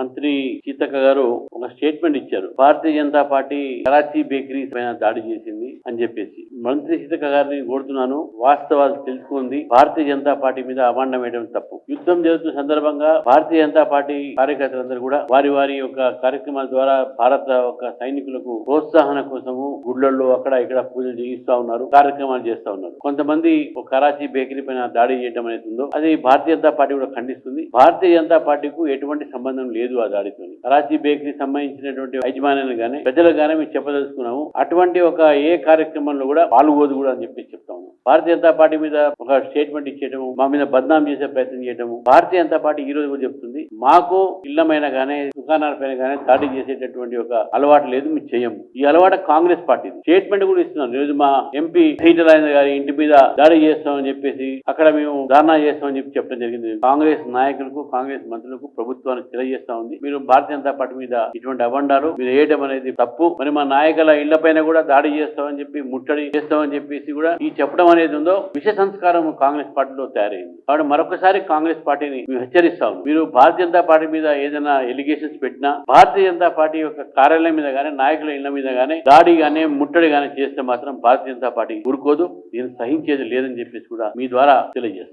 మంత్రి సీతక్క గారు ఒక స్టేట్మెంట్ ఇచ్చారు. భారతీయ జనతా పార్టీ కరాచీ బేకరీ పైన దాడి చేసింది అని చెప్పేసి. మంత్రి సీతక్క గారిని కోరుతున్నాను. వాస్తవాలు తెలుసుకుంది. భారతీయ జనతా పార్టీ మీద అమాండం వేయడం తప్పు. యుద్ధం జరుగుతున్న సందర్భంగా భారతీయ జనతా పార్టీ కార్యకర్తలందరూ కూడా వారి వారి యొక్క కార్యక్రమాల ద్వారా భారత యొక్క సైనికులకు ప్రోత్సాహన కోసము గుళ్ళల్లో అక్కడ ఇక్కడ పూజలు చేయిస్తా ఉన్నారు కార్యక్రమాలు చేస్తా ఉన్నారు. కొంతమంది ఒక కరాచీ బేకరీ పైన దాడి చేయడం అనేది ఉందో అది భారతీయ జనతా పార్టీ కూడా ఖండిస్తుంది. భారతీయ జనతా పార్టీకు ఎటువంటి సంబంధం లేదు. ఆ దాడితో కరాచీ బేకరీ సంబంధించినటువంటి యజమానులు గానీ ప్రజలకు గానీ మేము చెప్పదలుచుకున్నాము. అటువంటి ఒక ఏ కార్యక్రమంలో కూడా పాల్గొదు కూడా అని చెప్పి చెప్తాము భారతీయ జనతా పార్టీ మీద ఒక స్టేట్మెంట్ ఇచ్చేయడం మా మీద బద్నాం చేసే ప్రయత్నం చేయటము భారతీయ జనతా పార్టీ ఈ రోజు కూడా చెప్తుంది. మాకు ఇళ్ళమైన గానీ దుకాణాల పైన కానీ దాడి చేసేటటువంటి ఒక అలవాటు లేదు మేము చేయము. ఈ అలవాటు కాంగ్రెస్ పార్టీ స్టేట్మెంట్ కూడా ఇస్తున్నాం. ఈరోజు మా ఎంపీ హీటరాజేంద్ర గారి ఇంటి మీద దాడి చేస్తామని చెప్పేసి అక్కడ మేము ధర్నా చేస్తామని చెప్పి చెప్పడం జరిగింది. కాంగ్రెస్ నాయకులకు కాంగ్రెస్ మంత్రులకు ప్రభుత్వానికి తెలియజేస్తా ఉంది. మీరు భారతీయ జనతా పార్టీ మీద ఇటువంటి అబండాలు మీరు వేయడం అనేది తప్పు. మరి మా నాయకుల ఇళ్ళ పైన కూడా దాడి చేస్తామని చెప్పి ముట్టడి చేస్తామని చెప్పేసి కూడా ఈ చెప్పడం అనేది ఉందో విష సంస్కారం కాంగ్రెస్ పార్టీలో తయారైంది. కాబట్టి మరొకసారి కాంగ్రెస్ పార్టీని మేము మీరు భారతీయ జనతా పార్టీ మీద ఏదైనా ఎలిగేషన్స్ పెట్టినా భారతీయ జనతా పార్టీ యొక్క కార్యాలయం మీద కానీ నాయకుల ఇళ్ళ మీద కానీ దాడి కానీ ముట్టడి కానీ చేస్తే మాత్రం భారతీయ జనతా పార్టీ ఊరుకోదు. దీన్ని సహించేది లేదని చెప్పేసి కూడా మీ ద్వారా తెలియజేస్తాం.